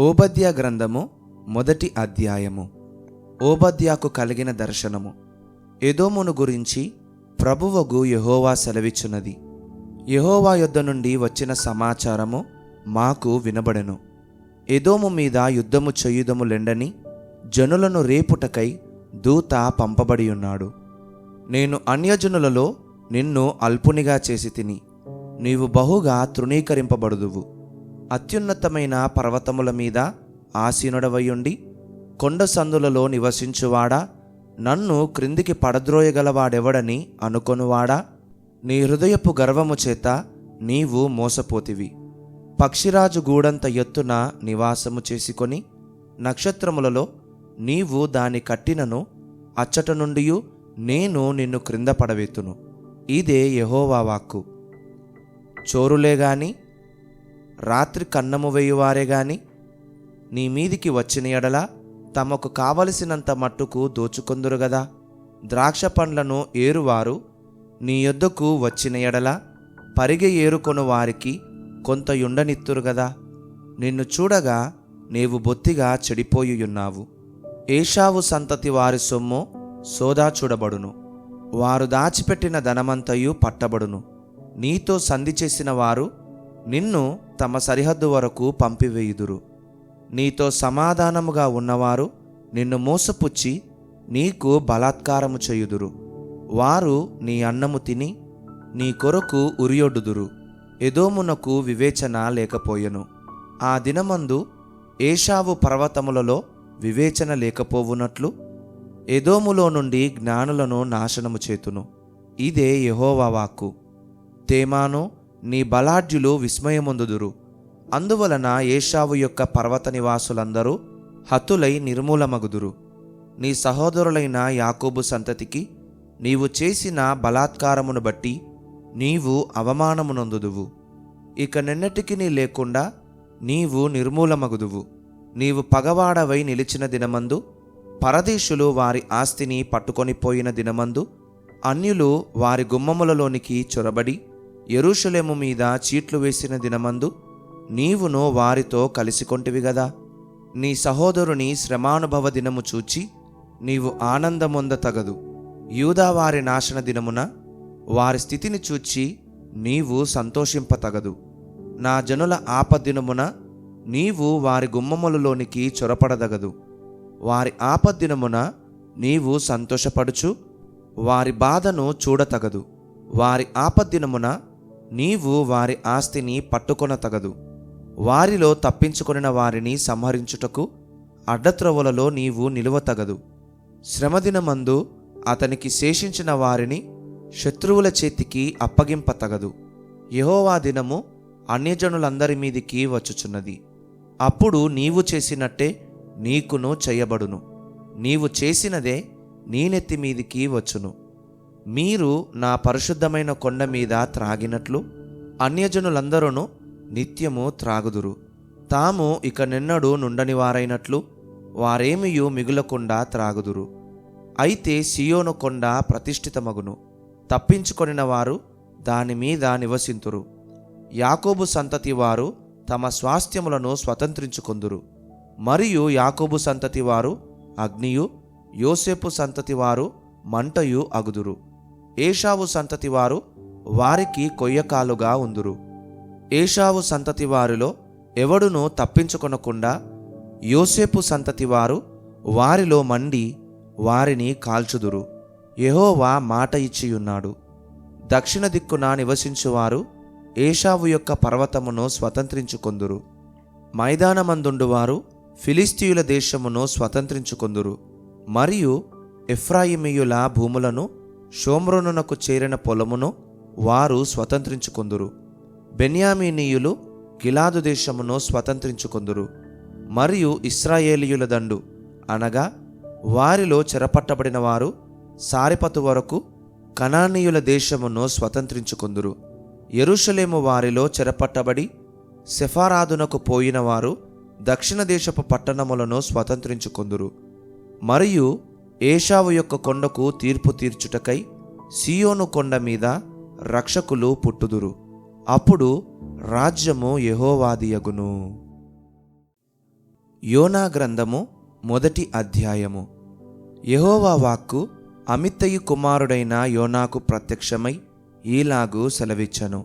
ఓబద్య గ్రంథము మొదటి అధ్యాయము. ఓబద్యాకు కలిగిన దర్శనము. ఎదోమును గురించి ప్రభువగు యహోవా సెలవిచ్చున్నది యహోవా యొద్ద నుండి వచ్చిన సమాచారము మాకు వినబడెను. ఎదోము మీద యుద్ధము చేయుదము లెండని జనులను రేపుటకై దూత పంపబడి ఉన్నాడు నేను అన్యజనులలో నిన్ను అల్పునిగా చేసి తిని నీవు బహుగా తృణీకరింపబడుదువు. అత్యున్నతమైన పర్వతముల మీద ఆసీనుడవయుండి కొండ సందులలో నివసించువాడా నన్ను క్రిందికి పడద్రోయగలవాడెవడని అనుకొనువాడా? నీ హృదయపు గర్వము చేత నీవు మోసపోతివి. పక్షిరాజు గూడంత ఎత్తున నివాసము చేసుకొని నక్షత్రములలో నీవు దాని కట్టినను అచ్చట నుండి నేను నిన్ను క్రింద పడవెత్తును ఇదే యహోవా వాక్కు. చోరులే గాని రాత్రి కన్నము వేయువారే గాని నీ మీదికి వచ్చిన ఎడల తమకు కావలసినంత మట్టుకు దోచుకొందురు గదా. ద్రాక్ష పండ్లను ఏరువారు నీ యొద్దకు వచ్చిన ఎడల పరిగె ఏరుకొను వారికి కొంత యుండనిత్తురు గదా. నిన్ను చూడగా నీవు బొత్తిగా చెడిపోయున్నావు ఏషావు సంతతి వారి సొమ్ము సోదా చూడబడును. వారు దాచిపెట్టిన ధనమంతయు పట్టబడును. నీతో సంధి చేసిన వారు నిన్ను తమ సరిహద్దు వరకు పంపివేయుదురు. నీతో సమాధానముగా ఉన్నవారు నిన్ను మోసపుచ్చి నీకు బలాత్కారము చేయుదురు. వారు నీ అన్నము తిని నీ కొరకు ఉరియొడ్డుదురు. ఎదోమునకు వివేచన లేకపోయెను. ఆ దినమందు ఏషావు పర్వతములలో వివేచన లేకపోవునట్లు ఎదోములో నుండి జ్ఞానులను నాశనము చేతును. ఇదే యహోవా వాక్కు. తేమాను నీ బలాఢ్యులు విస్మయముందుదురు. అందువలన ఏషావు యొక్క పర్వత నివాసులందరూ హతులై నిర్మూలమగుదురు. నీ సహోదరులైన యాకోబు సంతతికి నీవు చేసిన బలాత్కారమును బట్టి నీవు అవమానమునందుదువు. ఇక నిన్నటికి నీ లేకుండా నీవు నిర్మూలమగుదువు. నీవు పగవాడవై నిలిచిన దినమందు పరదేశులు వారి ఆస్తిని పట్టుకొనిపోయిన దినమందు అన్యులు వారి గుమ్మములలోనికి చొరబడి ఎరుషలేము మీద చీట్లు వేసిన దినమందు నీవును వారితో కలిసికొంటివి గదా. నీ సహోదరుని శ్రమానుభవ దినము చూచి నీవు ఆనందమొంద తగదు. యూదా వారి నాశన దినమున వారి స్థితిని చూచి నీవు సంతోషింపతగదు. నా జనుల ఆపద్దినమున నీవు వారి గుమ్మములలోనికి చొరపడదగదు. వారి ఆపద్దినమున నీవు సంతోషపడుచు వారి బాధను చూడతగదు. వారి ఆపద్దినమున నీవు వారి ఆస్తిని పట్టుకొనతగదు. వారిలో తప్పించుకొనిన వారిని సంహరించుటకు అడ్డత్రవులలో నీవు నిలువ తగదు శ్రమదినమందు అతనికి శేషించిన వారిని శత్రువుల చేతికి అప్పగింపతగదు. యహోవా దినము అన్యజనులందరి మీదికి వచ్చుచున్నది. అప్పుడు నీవు చేసినట్టే నీకును చేయబడును. నీవు చేసినదే నీ నెత్తి మీదికి వచ్చును. మీరు నా పరిశుద్ధమైన కొండ మీద త్రాగినట్లు అన్యజనులందరూ నిత్యము త్రాగుదురు. తాము ఇక నిన్నడు నుండని వారైనట్లు వారేమియు మిగులకుండా త్రాగుదురు. అయితే సియోను కొండ ప్రతిష్ఠితమగును. తప్పించుకొనిన వారు దాని మీద నివసింతురు. యాకోబు సంతతి వారు తమ స్వాస్థ్యములను స్వతంత్రించుకొందురు. మరియు యాకోబు సంతతి వారు అగ్నియు యోసేపు సంతతి వారు మంటయు అగుదురు. ఏషావు సంతతి వారు వారికి కొయ్యకాలుగా ఉందురు. ఏషావు సంతతి వారిలో ఎవడునూ తప్పించుకొనకుండా యోసేపు సంతతి వారు వారిలో మండి వారిని కాల్చుదురు. యహోవా మాట ఇచ్చియున్నాడు. దక్షిణ దిక్కున నివసించువారు ఏషావు యొక్క పర్వతమును స్వతంత్రించుకొందురు. మైదానమందుండువారు ఫిలిస్తీయుల దేశమును స్వతంత్రించుకొందురు. మరియు ఎఫ్రాయిమీయుల భూములను షోమ్రోనునకు చేరిన పొలమును వారు స్వతంత్రించుకొందురు. బెన్యామీనీయులు గిలాదు దేశమును స్వతంత్రించుకొందురు. మరియు ఇస్రాయేలీయుల దండు. అనగా వారిలో చెరపట్టబడిన వారు సారిపతు వరకు కనానీయుల దేశమును స్వతంత్రించుకొందురు. ఎరుషలేము వారిలో చెరపట్టబడి సెఫారాదునకు పోయిన వారు దక్షిణ దేశపు పట్టణములను స్వతంత్రించుకొందురు. మరియు ఏషావు యొక్క కొండకు తీర్పు తీర్చుటకై సియోను కొండ మీద రక్షకులు పుట్టుదురు. అప్పుడు రాజ్యము యహోవాదియగును. యోనా గ్రంథము మొదటి అధ్యాయము. యహోవా వాక్కు అమిత్తయి కుమారుడైన యోనాకు ప్రత్యక్షమై ఈలాగు సెలవిచ్చను.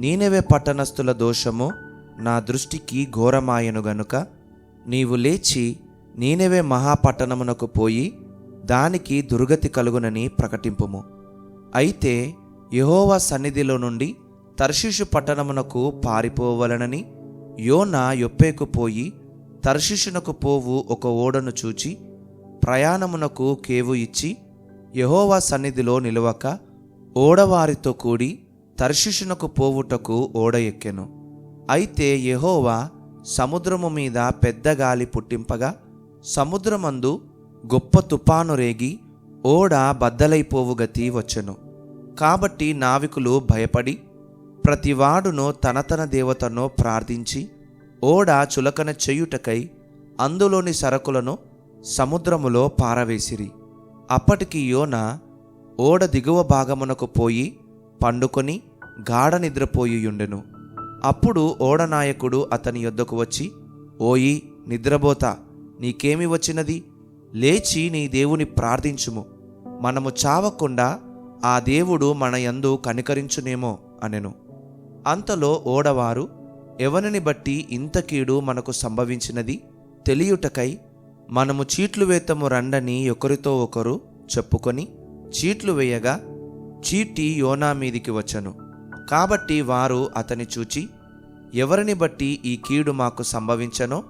నీనెవే పట్టణస్థుల దోషము నా దృష్టికి ఘోరమాయను గనుక నీవు లేచి నీనెవే మహాపట్టణమునకు పోయి దానికి దుర్గతి కలుగునని ప్రకటింపుము. అయితే యహోవా సన్నిధిలో నుండి తర్షిషు పట్టణమునకు పారిపోవలనని యోనా యొప్పేకు పోయి తర్షిషునకు పోవు ఒక ఓడను చూచి ప్రయాణమునకు కేవు ఇచ్చి యహోవా సన్నిధిలో నిలవక ఓడవారితో కూడి తర్షిషునకు పోవుటకు ఓడ ఎక్కెను. అయితే యహోవా సముద్రము మీద పెద్ద గాలి పుట్టింపగా సముద్రమందు గొప్ప తుపాను రేగి ఓడ బద్దలైపోవు గతి వచ్చెను. కాబట్టి నావికులు భయపడి ప్రతివాడును తన తన దేవతను ప్రార్థించి ఓడ చులకన చేయుటకై అందులోని సరకులను సముద్రములో పారవేసిరి. అప్పటికి యోన ఓడ దిగువ భాగమునకు పోయి పండుకొని గాఢ నిద్రపోయియుండెను. అప్పుడు ఓడనాయకుడు అతని యొద్దకు వచ్చి ఓయి నిద్రబోతా. నీకేమి వచ్చినది? లేచి నీ దేవుని ప్రార్థించుము. మనము చావకుండా ఆ దేవుడు మన యందు కనికరించునేమో అనెను. అంతలో ఓడవారు ఎవరిని బట్టి ఇంత కీడు మనకు సంభవించినది? తెలియుటకై మనము చీట్లు వేతము రండని ఒకరితో ఒకరు చెప్పుకొని చీట్లు వేయగా చీటి యోనా మీదికి వచ్చను. కాబట్టి వారు అతని చూచి ఎవరిని బట్టి ఈ కీడు మాకు సంభవించనో?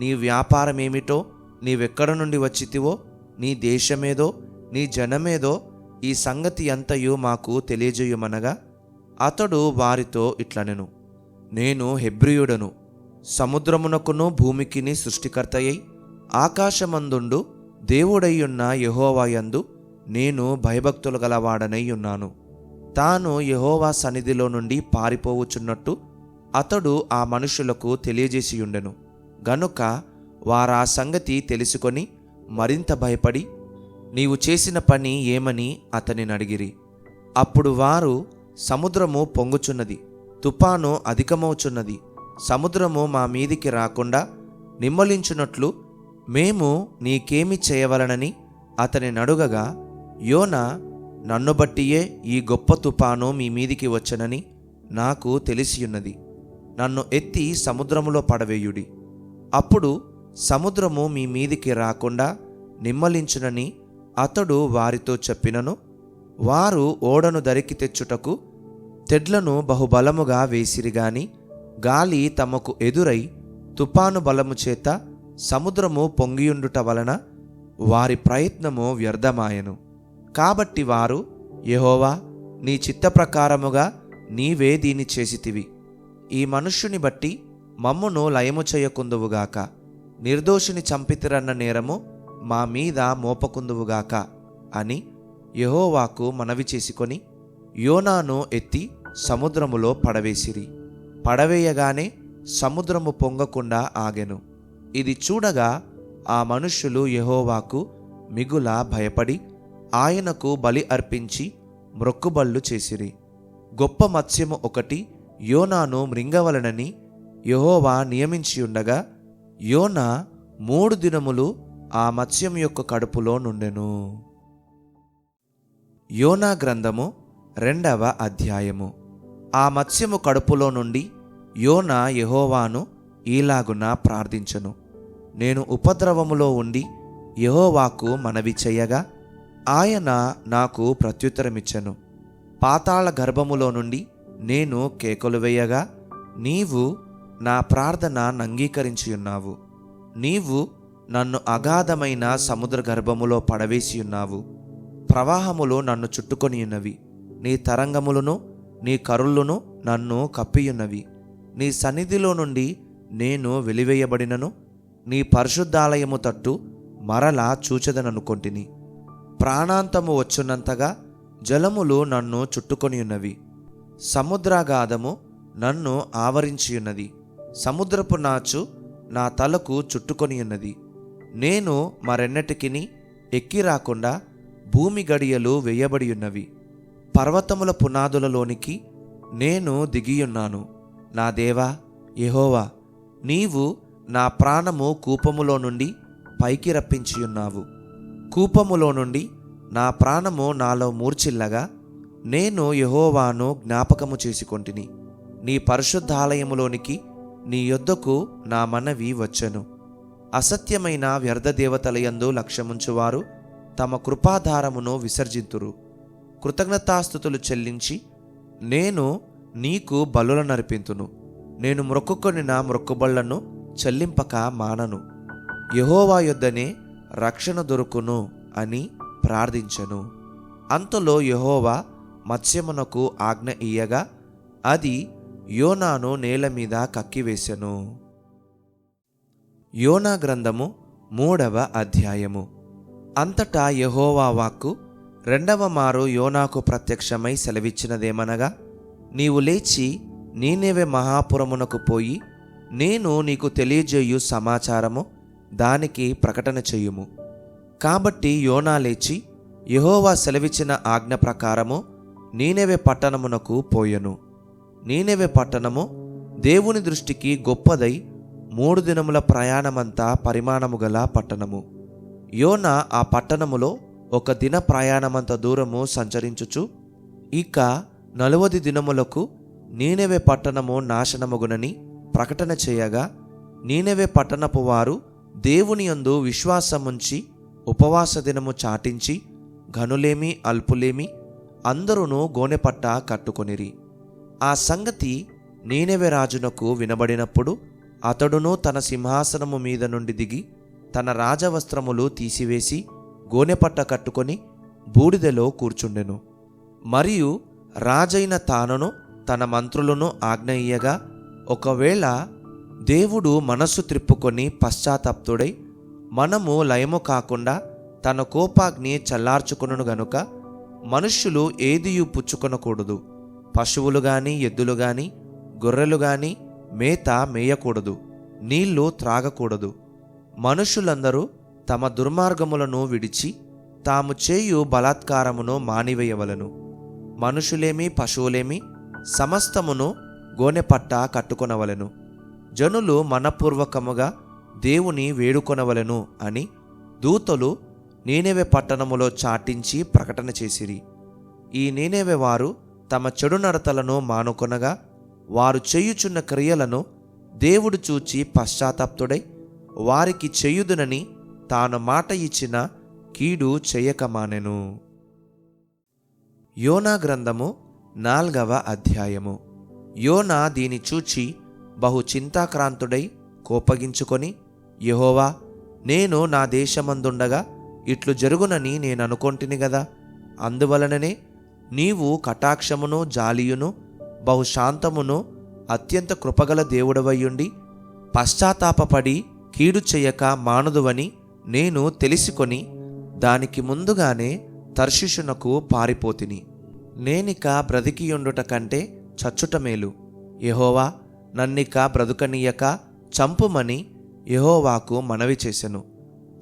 నీ వ్యాపారమేమిటో? నీవెక్కడ నుండి వచ్చితివో నీ దేశమేదో నీ జనమేదో ఈ సంగతి అంతయు మాకు తెలియజేయమనగా అతడు వారితో ఇట్లనెను. నేను హెబ్రియుడను సముద్రమునకును భూమికిని సృష్టికర్తయ్యై ఆకాశమందుండు దేవుడయ్యున్న యహోవాయందు నేను భయభక్తులు గలవాడనై ఉన్నాను. తాను యహోవా సన్నిధిలో నుండి పారిపోవుచున్నట్టు అతడు ఆ మనుషులకు తెలియజేసియుండెను. గనుక వారా సంగతి తెలుసుకొని మరింత భయపడి నీవు చేసిన పని ఏమని అతనిని అడిగిరి. అప్పుడు వారు సముద్రము పొంగుచున్నది తుపాను అధికమవుచున్నది. సముద్రము మా మీదికి రాకుండా నిమ్మలించున్నట్లు మేము నీకేమి చేయవలనని అతని నడుగగా యోన నన్ను బట్టియే ఈ గొప్ప తుపాను మీ మీదికి వచ్చనని నాకు తెలిసియున్నది. నన్ను ఎత్తి సముద్రములో పడవేయుడి. అప్పుడు సముద్రము మీ మీదికి రాకుండా నిమ్మలించునని అతడు వారితో చెప్పినను. వారు ఓడను దరికి తెచ్చుటకు తెడ్లను బహుబలముగా వేసిరిగాని గాలి తమకు ఎదురై తుపాను బలము చేత సముద్రము పొంగియుండుట వలన వారి ప్రయత్నము వ్యర్థమాయెను. కాబట్టి వారు యహోవా నీ చిత్త ప్రకారముగా నీవే దీని చేసితివి. ఈ మనుష్యుని బట్టి మమ్మును లయము చేయకుందువుగాక నిర్దోషిని చంపితిరన్న నేరము మా మీద మోపకుందువుగాక అని యహోవాకు మనవి చేసుకొని యోనాను ఎత్తి సముద్రములో పడవేసిరి. పడవేయగానే సముద్రము పొంగకుండా ఆగెను. ఇది చూడగా ఆ మనుష్యులు యహోవాకు మిగుల భయపడి ఆయనకు బలి అర్పించి మ్రొక్కుబళ్ళు చేసిరి. గొప్ప మత్స్యము ఒకటి యోనాను మృంగవలనని యెహోవా నియమించి ఉండగా యోన మూడు దినములు ఆ మత్స్యం యొక్క కడుపులో నుండెను. యోనా గ్రంథము రెండవ అధ్యాయము. ఆ మత్స్యము కడుపులో నుండి యోన యహోవాను ఈలాగున ప్రార్థించను. నేను ఉపద్రవములో ఉండి యహోవాకు మనవి చెయ్యగా ఆయన నాకు ప్రత్యుత్తరమిచ్చను. పాతాళ గర్భములో నుండి నేను కేకలు వేయగా నీవు నా ప్రార్థన అంగీకరించియున్నావు నీవు నన్ను అగాధమైన సముద్ర గర్భములో పడవేసి ఉన్నావు. ప్రవాహములు నన్ను చుట్టుకొని ఉన్నవి. నీ తరంగములను నీ కరుళ్ళును నన్ను కప్పియున్నవి నీ సన్నిధిలో నుండి నేను వెలివేయబడినను. నీ పరిశుద్ధాలయము తట్టు మరలా చూచదననుకొంటిని. ప్రాణాంతము వచ్చున్నంతగా జలములు నన్ను చుట్టుకొని ఉన్నవి. సముద్రాగాధము నన్ను ఆవరించియున్నది సముద్రపు నాచు నా తలకు చుట్టుకొని ఉన్నది. నేను మరెన్నటికిని ఎక్కి రాకుండా భూమి గడియలు వేయబడి ఉన్నవి. పర్వతముల పునాదులలోనికి నేను దిగియున్నాను. నా దేవా యహోవా నీవు నా ప్రాణము కూపములో నుండి పైకి రప్పించియున్నావు. కూపములో నుండి నా ప్రాణము నాలో మూర్చిల్లగా నేను యహోవాను జ్ఞాపకము చేసుకొంటిని. నీ పరిశుద్ధాలయములోనికి నీ యొద్దకు నా మనవి వచ్చెను. అసత్యమైన వ్యర్థదేవతలయందు లక్ష్యముంచువారు తమ కృపాధారమును విసర్జింతురు. కృతజ్ఞతాస్థుతులు చెల్లించి నేను నీకు బలుల నరిపింతును నేను నా మ్రొక్కుబళ్ళను చెల్లింపక మానను. యహోవా యొద్దనే రక్షణ దొరుకును అని ప్రార్థించను. అంతలో యహోవా మత్స్యమునకు ఆజ్ఞ ఇయ్యగా అది యోనాను నేల మీద కక్కివేశెను. యోనా గ్రంథము మూడవ అధ్యాయము. అంతటా యహోవా వాక్కు రెండవ మారు యోనాకు ప్రత్యక్షమై సెలవిచ్చినదేమనగా నీవు లేచి నేనేవే మహాపురమునకు పోయి నేను నీకు తెలియజేయు సమాచారము దానికి ప్రకటన చెయ్యుము కాబట్టి యోనా లేచి యహోవా సెలవిచ్చిన ఆజ్ఞ ప్రకారము నేనేవే పట్టణమునకు పోయెను. నీనెవె పట్టణము దేవుని దృష్టికి గొప్పదై మూడు దినముల ప్రయాణమంతా పరిమాణము గల పట్టణము. యోన ఆ పట్టణములో ఒక దిన ప్రయాణమంత దూరము సంచరించుచు ఇక నలువది దినములకు నీనెవె పట్టణము నాశనమగునని ప్రకటన చేయగా నీనెవె పట్టణపు వారు దేవుని యందు విశ్వాసముంచి ఉపవాస దినము చాటించి ఘనులేమి అల్పులేమి అందరూను గోనెపట్ట కట్టుకొనిరి. ఆ సంగతి నీనెవె రాజునకు వినబడినప్పుడు అతడును తన సింహాసనము మీద నుండి దిగి తన రాజవస్త్రములు తీసివేసి గోనెపట్ట కట్టుకొని బూడిదెలో కూర్చుండెను. మరియు రాజైన తానును తన మంత్రులను ఆజ్ఞయ్యగా ఒకవేళ దేవుడు మనస్సు త్రిప్పుకొని పశ్చాత్తప్తుడై మనము లయము కాకుండా తన కోపాగ్ని చల్లార్చుకును గనుక మనుష్యులు ఏదియు పుచ్చుకొనకూడదు. పశువులు గాని ఎద్దులు గాని గొర్రెలు గాని మేత మేయకూడదు నీళ్ళు త్రాగకూడదు. మనుషులందరూ తమ దుర్మార్గములను విడిచి తాము చేయు బలాత్కారమును మానివేయవలను. మనుషులేమి పశువులేమి సమస్తమును గోనెపట్ట కట్టుకొనవలెను. జనులు మనపూర్వకముగా దేవుని వేడుకొనవలెను అని దూతలు నేనేవే పట్టణములో చాటించి ప్రకటన చేసిరి. ఈ నేనేవే వారు తమ చెడు నడతలను మానుకొనగా వారు చేయుచున్న క్రియలను దేవుడు చూచి పశ్చాత్తాప్తుడై వారికి చేయుదునని తాను మాట ఇచ్చిన కీడు చేయకమానెను యోనా గ్రంథము నాల్గవ అధ్యాయము. యోనా దీని చూచి బహు చింతాక్రాంతుడై కోపగించుకొని యహోవా నేను నా దేశమందుండగా ఇట్లు జరుగునని నేను అనుకొంటిని గదా అందువలననే నీవు కటాక్షమును జాలియును బహుశాంతమును అత్యంత కృపగల దేవుడవయ్యుండి పశ్చాత్తాపడి కీడు చెయ్యక మానదువని నేను తెలిసికొని దానికి ముందుగానే తర్షిషునకు పారిపోతిని. నేనిక బ్రతికియుండుట కంటే చచ్చుట మేలు. యహోవా నన్నిక బ్రతుకనీయక చంపుమని యహోవాకు మనవి చేసెను.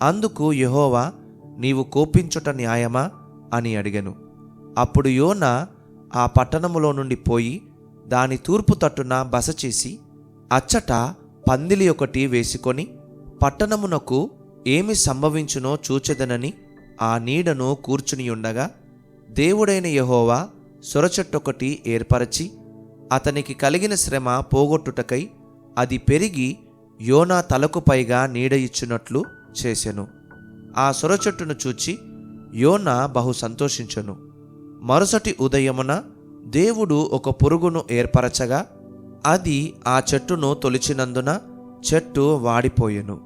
అందుకు యహోవా నీవు కోపించుట న్యాయమా? అని అడిగెను. అప్పుడు యోన ఆ పట్టణములో నుండి పోయి దాని తూర్పు తట్టున బస చేసి అచ్చట పందిలి ఒకటి వేసుకొని పట్టణమునకు ఏమి సంభవించునో చూచెదనని ఆ నీడను కూర్చునియుండగా దేవుడైన యహోవా సొరచెట్టొకటి ఏర్పరచి అతనికి కలిగిన శ్రమ పోగొట్టుటకై అది పెరిగి యోనా తలకు పైగా నీడ ఇచ్చినట్లు చేసెను. ఆ సొరచెట్టును చూచి యోనా బహు సంతోషించెను. మరుసటి ఉదయమున దేవుడు ఒక పురుగును ఏర్పరచగా అది ఆ చెట్టును తొలిచినందున చెట్టు వాడిపోయెను.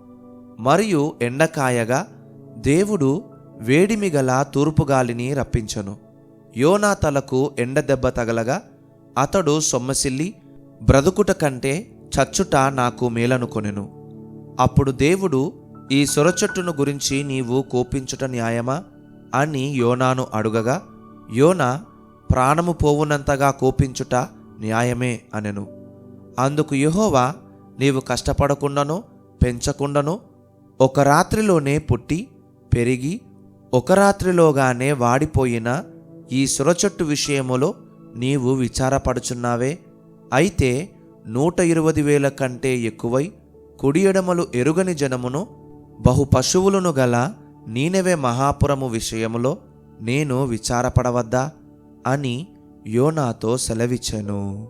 మరియు ఎండకాయగా దేవుడు వేడిమిగల తూర్పుగాలిని రప్పించెను. యోనా తలకు ఎండ దెబ్బ తగలగా అతడు సొమ్మసిల్లి బ్రతుకుట కంటే చచ్చుట నాకు మేలనుకొనెను అప్పుడు దేవుడు ఈ సొరచెట్టును గురించి నీవు కోపించుట న్యాయమా? అని యోనాను అడుగగా యోన ప్రాణము పోవునంతగా కోపించుట న్యాయమే అనెను. అందుకు యహోవా నీవు కష్టపడకుండాను పెంచకుండాను ఒక రాత్రిలోనే పుట్టి పెరిగి ఒక రాత్రిలోగానే వాడిపోయిన ఈ సురచెట్టు విషయములో నీవు విచారపడుచున్నావే. అయితే నూట ఇరవై వేల కంటే ఎక్కువై కుడియడమలు ఎరుగని జనమును బహు పశువులను గల నీనెవే మహాపురము విషయములో నేను విచారపడవద్దా అని యోనాతో సెలవిచ్చాను.